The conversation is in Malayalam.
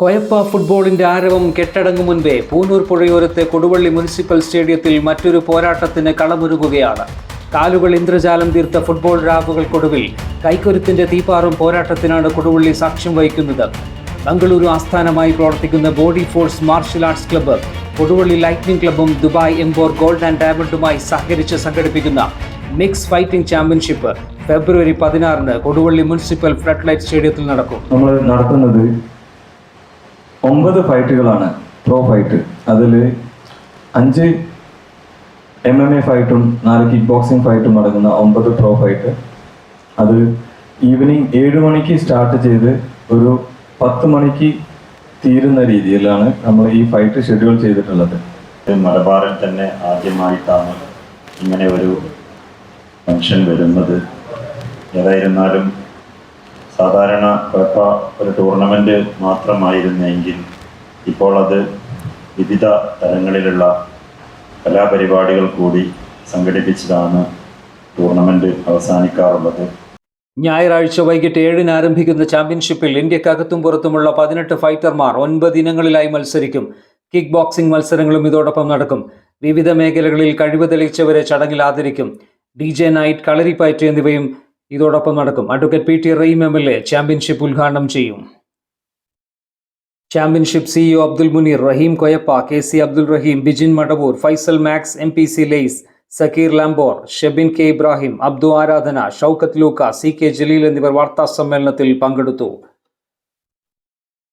കൊയപ്പ ഫുട്ബോളിന്റെ ആരവം കെട്ടടങ്ങും മുൻപേ പൂനൂർ പുഴയോരത്തെ കൊടുവള്ളി മുനിസിപ്പൽ സ്റ്റേഡിയത്തിൽ മറ്റൊരു പോരാട്ടത്തിന് കളമൊരുങ്ങുകയാണ്. കാലുകൾ ഇന്ദ്രജാലം തീർത്ത ഫുട്ബോൾ രാവുകൾക്കൊടുവിൽ കൈക്കൊരുത്തിന്റെ തീപ്പാറും പോരാട്ടത്തിനാണ് കൊടുവള്ളി സാക്ഷ്യം വഹിക്കുന്നത്. ബംഗളൂരു ആസ്ഥാനമായി പ്രവർത്തിക്കുന്ന body force martial arts club Koduvally lightning ക്ലബ്ബും Dubai എംബോർ gold and ഡയമണ്ടുമായി സഹകരിച്ച് സംഘടിപ്പിക്കുന്ന മിക്സ് ഫൈറ്റിംഗ് ചാമ്പ്യൻഷിപ്പ് ഫെബ്രുവരി പതിനാറിന് കൊടുവള്ളി മുനിസിപ്പൽ ഫ്ലഡ് ലൈറ്റ് സ്റ്റേഡിയത്തിൽ നടക്കും. നമ്മൾ നടത്തുന്നത് ഒമ്പത് ഫൈറ്റുകളാണ് പ്രോ ഫൈറ്റ് അതിൽ അഞ്ച് എം എം എ ഫൈറ്റും നാല് കിക്ക് ബോക്സിംഗ് ഫൈറ്റും അടങ്ങുന്ന ഒമ്പത് പ്രോ ഫൈറ്റ് അത് ഈവനിങ് ഏഴ് മണിക്ക് സ്റ്റാർട്ട് ചെയ്ത് ഒരു പത്ത് മണിക്ക് തീരുന്ന രീതിയിലാണ് നമ്മൾ ഈ ഫൈറ്റ് ഷെഡ്യൂൾ ചെയ്തിട്ടുള്ളത്. മലബാറിൽ തന്നെ ആദ്യമായിട്ടാണ് ഇങ്ങനെ ഒരു ഫംഗ്ഷൻ വരുന്നത്. ഏതായിരുന്നാലും സാധാരണ കുഴപ്പ ഒരു ടൂർണമെന്റ് മാത്രമായിരുന്നെങ്കിൽ ഇപ്പോൾ അത് വിവിധ തലങ്ങളിലുള്ള കലാപരിപാടികൾ കൂടി സംഘടിപ്പിച്ചതാണ് ടൂർണമെന്റ് അവസാനിക്കാറുള്ളത്. ഞായറാഴ്ച വൈകിട്ട് ഏഴിന് ആരംഭിക്കുന്ന ചാമ്പ്യൻഷിപ്പിൽ ഇന്ത്യക്കകത്തും പുറത്തുമുള്ള പതിനെട്ട് ഫൈറ്റർമാർ ഒൻപത് ഇനങ്ങളിലായി മത്സരിക്കും. കിക്ക് ബോക്സിംഗ് മത്സരങ്ങളും ഇതോടൊപ്പം നടക്കും. വിവിധ മേഖലകളിൽ കഴിവ് തെളിയിച്ചവരെ ചടങ്ങിൽ ആദരിക്കും. ഡി ജെ നൈറ്റ് കളരിപ്പയറ്റ് എന്നിവയും ഇതോടൊപ്പം നടക്കും. Advocate P T Raheem M L A championship ഉദ്ഘാടനം ചെയ്യും. Championship CEO Abdul Muneer Raheem Koyappa K C Abdul Raheem Bijin Madavoor Faisal Max M P C lace Zakir ലാംബോർ Shebin K Ibrahim Abdu Aradhana Shoukath Luka C K Jaleel എന്നിവർ വാർത്താ സമ്മേളനത്തിൽ പങ്കെടുത്തു.